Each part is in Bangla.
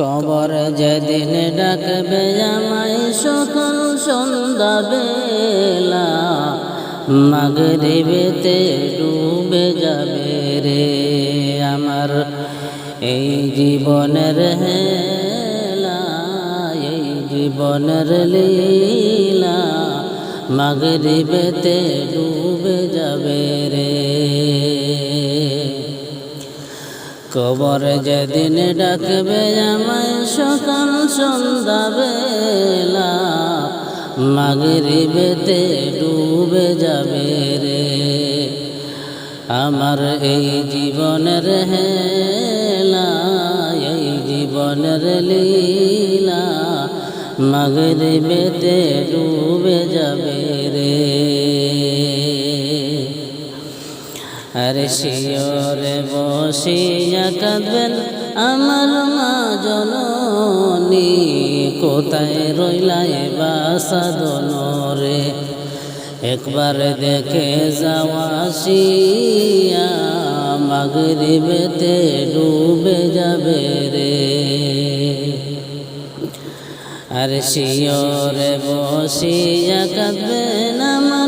কবর যেদিন ডাকবে আমায় সকাল সন্ধ্যা বেলা, মাগরিবেতে ডুবে যাবে রে আমার এই জীবনের হেলা, এই জীবনের লীলা, মাগরিবেতে ডুবে যাবে কবর যেদিন ডাকবে আমায় সকাল সন্ধ্যা বেলা মাগরিবেতে ডুবে যাবে রে। আমার এই জীবনের হেলা, এই জীবনের লীলা, মাগরিবেতে ডুবে যাবে রে। আরে শিওরে বসিয়া কাঁদবেন, আমার মা জননী। কোথায় রইলাই বাসাদন রে একবার দেখে যাওয়া শিয়া মাগরিবেতে ডুবে যাবে রে। আর শিওরে বসিয়া কাঁদবেন, আমার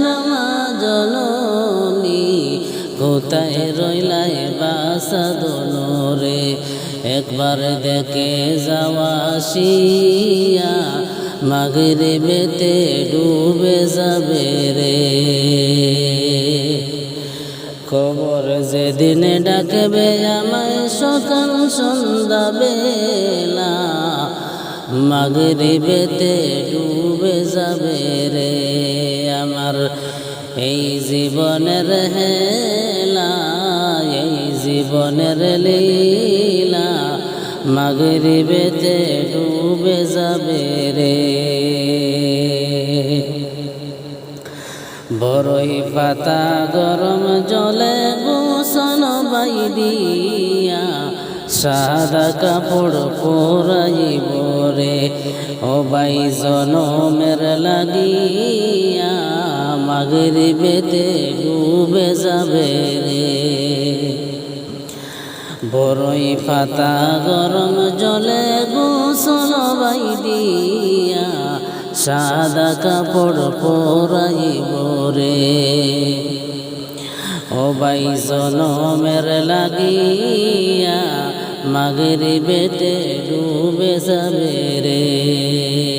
কোথায় রইলাই বাসাদন রে একবার দেখে যাওয়া শিয়া মাগরে বেতে ডুবে যাবে রে। কবর যেদিন ডাকবে আমায় সকাল সন্ধ্যা বেলা মাগরিবেতে ডুবে যাবে রে। আমার এই জীবনের হেলা এই জীবনের লীলা। মাগরিবেতে ডুবে যাবে রে। বড়ই পাতা গরম জলে গোসল বাই দিয়া, সাদা কাপড় পরাইব রে। ও বাই জনমের লাগিয়া মাগরিবেতে ডুবে যাবে রে। বড়ই পাতা গরম জলে গোসল বাই দিয়া, সাদা কাপড় পরাইব রে। ও বাই জনমের লাগিয়া, মাগরি বেতে ডুবে যাবে রে।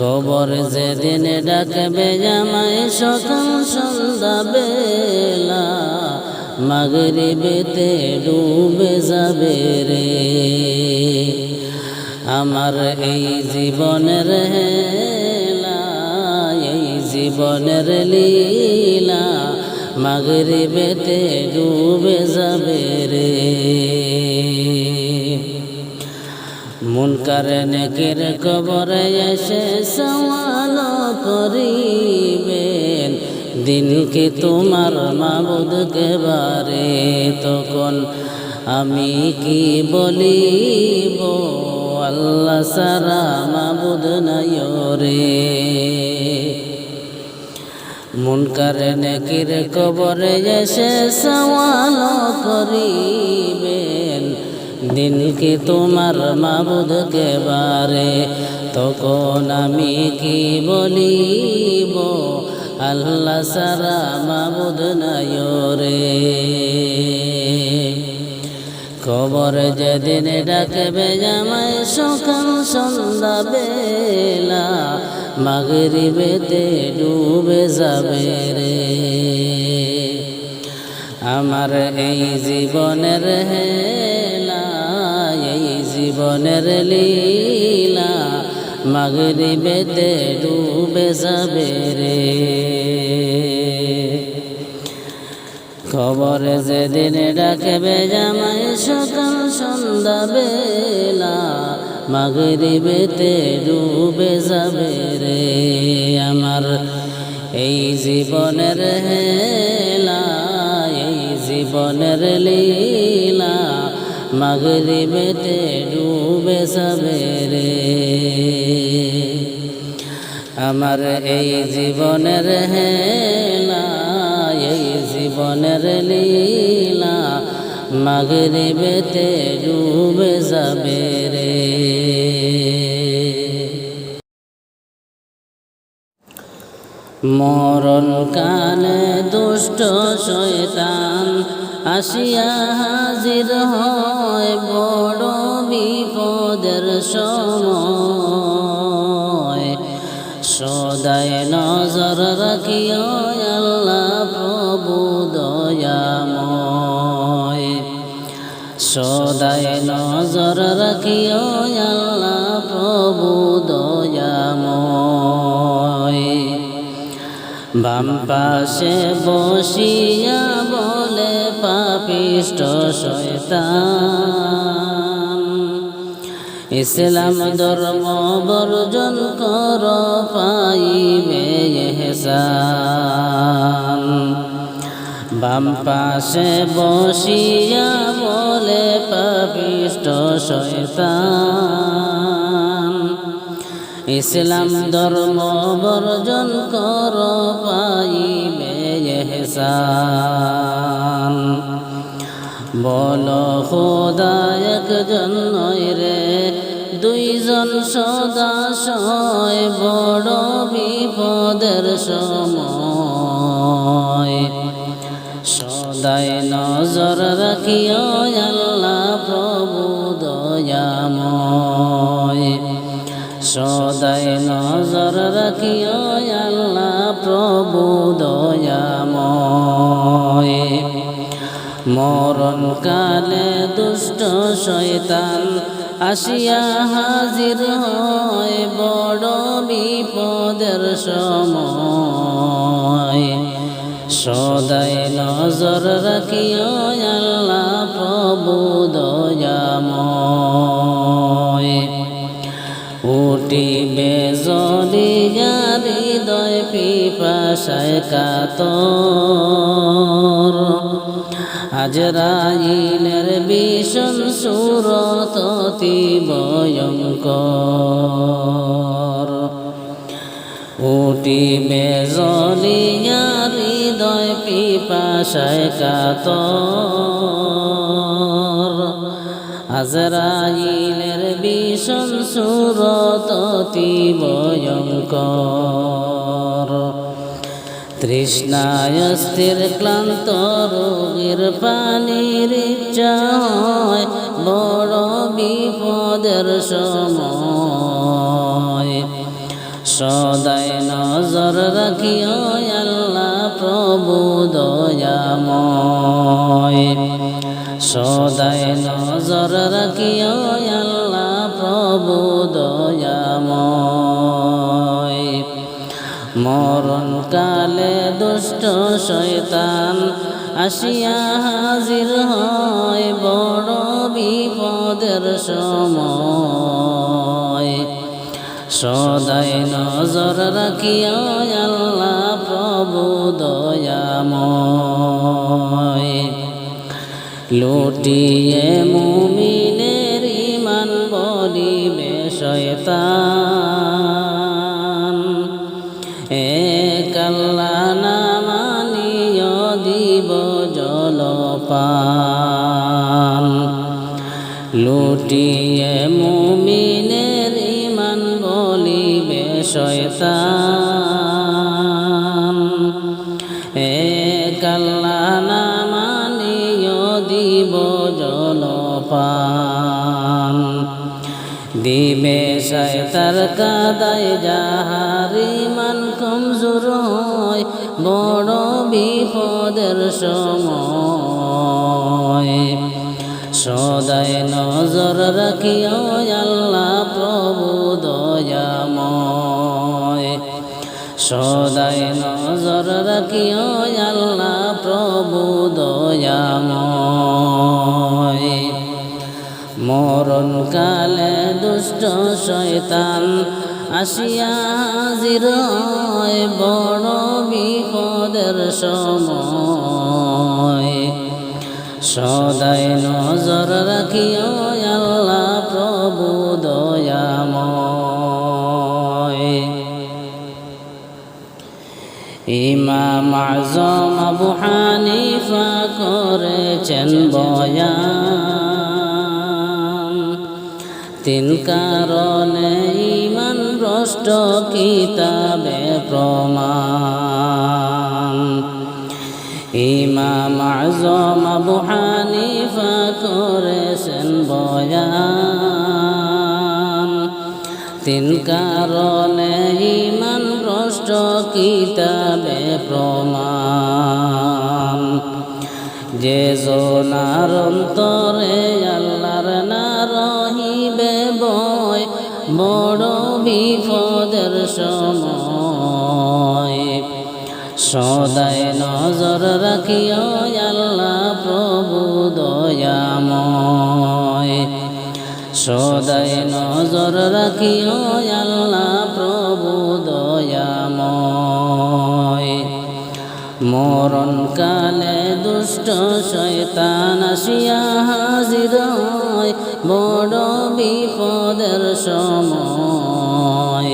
কবর যেদিন ডাকবে জামাই সকাল সন্ধ্যা বেলা মাগরি বেতে ডুবে যাবে রে। আমার এই জীবনের হেলা, এই জীবনের লীলা মাগরি বেতে ডুবে যাবে রে। মন কারে নেকের কবরে এসে সওয়াল করিবেন। দিনকে তোমার মাবুদকে বারে তখন আমি কি বলিব? আল্লাহ সারা মাবুদ নাই রে মন কারে নেকির কবরে এসে সওয়াল করিবেন। দিনকে তোমার মাবুদকে বারে, তখন আমি কি বলিব? আল্লাহ সারা মাবুদ নাই রে কবর যেদিন ডাকবে জামাই সকাল সন্ধ্যা বেলা, মাগরিবেতে ডুবে যাবে রে। আমার এই জীবনের এই জীবনের লীলা মাগরিবেতে ডুবে যাবে রে। খবর যেদিন ডাকবে জামাই সকাল সন্ধ্যা বেলা মাগরিবেতে ডুবে যাবে রে আমার। এই জীবনের হেলা, এই জীবনের লীলা মাগরিবেতে ডুবে যাবে রে। আমার এই জীবনের হেলা এই জীবনের লীলা মাগরিবেতে ডুবে যাবে রে। মরণ কালে দুষ্ট শয়তান আসিয়া হাজির হয় বড় বিপদের সময়। সদায় নজর রাখিও আল্লাহ প্রভু দয়াময়। সদায় নজর রাখিও আল্লাহ প্রভু দয়াময়। বাম পাশে বসিয়া পাপিষ্ট শয়তান। ইসলাম ধর্ম বর্জন কর পাইবে হেসান বাম পাশে বসিয়া বলে পাপিষ্ট শয়তান। ইসলাম ধর্ম বর্জন কর পাইবে হেসান বল খোদা একজন রে, দুইজন সদাশয় বড় বিপদের সময়। সদায় নজর রাখিও প্রভু দয়াময়। সদায় নজর রাখিও মরণ কালে দুষ্ট শয়তান আসিয়া হাজির হয় বড় বিপদের সময়। সদাই নজর রাখিও আল্লাহ পিপাসায় কাতর। আজরাইলের ভীষণ সুরত ভয়ঙ্কর। উঠিবে জলিয়া হৃদয় পিপাসায় কাতর। আজরাইলের ভীষণ সুরত ভয়ঙ্কর। তৃষ্ণায় স্থির ক্লান্ত রোগীর পানির হয় বড় বিপদের সময়। সদায় নজর রাখিও আল্লাহ প্রভু দয়াময়। সদায় নজর রাখিও আল্লাহ প্রভু দয়াময়। মরণ কালে দুষ্ট শয়তান আসিয়া হাজির হয় বড় বিপদের সময়। সদায় নজর রাখিও আল্লাহ প্রভু দয়াময়। লুটিয়ে মুমিনের শয়তান। এক আল্লাহ না মানিয় দিব জলপান। দিবে শয়তার কাদায় যাহারি মান কমজোর হয়, বড় বিপদের সময়। সদায় নজর রাখিও আল্লাহ প্রভু দয়াময়। সদায় নজর রাখিও আল্লাহ প্রভু দয়াময়। মরণ কালে দুষ্ট শয়তান আসিয়া হাজির হয় বড় বিপদের সময়। সদায় নজর রাখিও ইমাম আজম আবু হানিফা করেছেন বয়ান। তিন কারণে ইমান ভ্রষ্ট কিতাবে প্রমাণ। ইমাম আজম আবু হানিফা করেছেন বয়ান। তিন কারণে কিতাবে প্রমাণ। যে জোনার অন্তরে আল্লাহর না রহিবে বয়, বড় বিপদের সময়। সদায় নজর রাখিও আল্লাহ প্রভু দয়াময়। সদায় নজর রাখিও আল্লাহ প্রভু মরণ কালে দুষ্ট শয়তান আসিয়া হাজির বড় বিপদের সময়।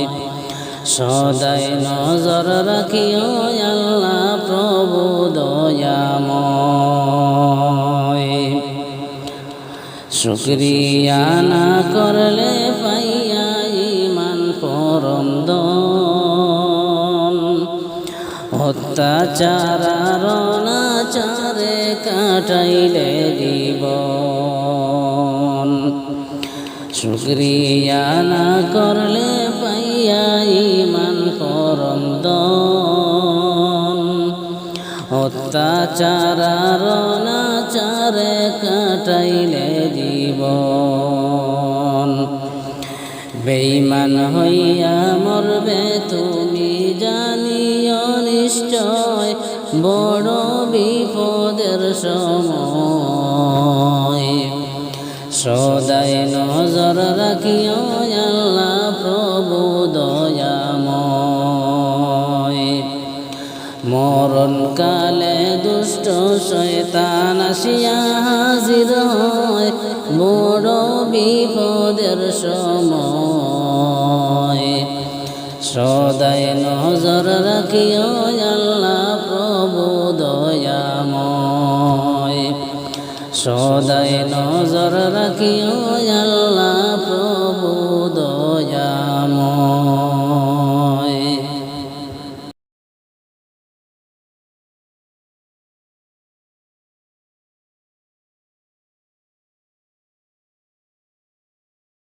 সদায় নজর রাখিও আল্লাহ প্রভু দয়াময়। শুক্রিয়া না করলে অত্যাচার রণাচারে কাটাইলে জীবন। শুক্রিয়া না করলে পাইয়া ইমান দন। অত্যাচার রণাচারে কাটাইলে জীবন। বেইমান হইয়া বড় বিপদের সময়। সদায় নজর রাখিও প্রভু দয়াময়। মরণ কালে দুষ্ট শয়তান আসিয়া হাজির হয় বড় বিপদের সময়। সদায় নজর রাখিও সদায় নজর রাখিও